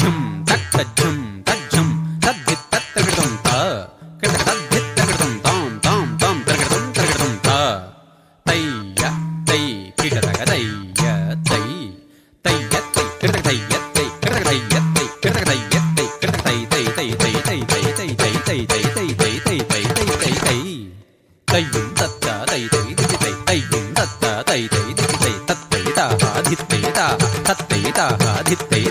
Boom. Taha தித்தை